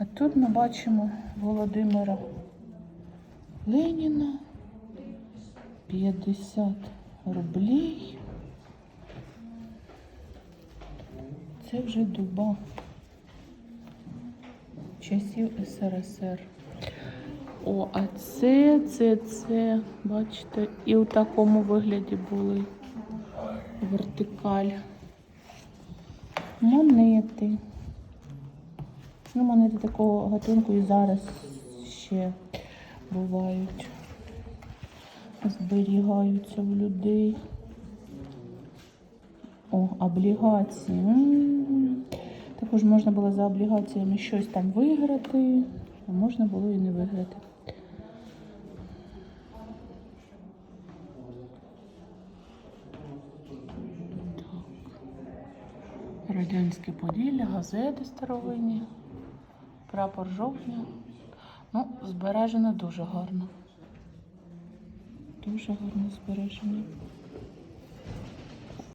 А тут ми бачимо Володимира Леніна. 50 рублей. Це вже дуба часів СРСР. О, а це, це, це, бачите, і у такому вигляді були вертикаль. Монети. Ну, монети такого гатунку і зараз ще бувають. Зберігаються в людей. О, облігації. Також можна було за облігаціями щось там виграти, а можна було і не виграти. Радянське Поділля, газети старовинні, прапор жовтня. Ну, збережено дуже гарно. Дуже гарно збережено.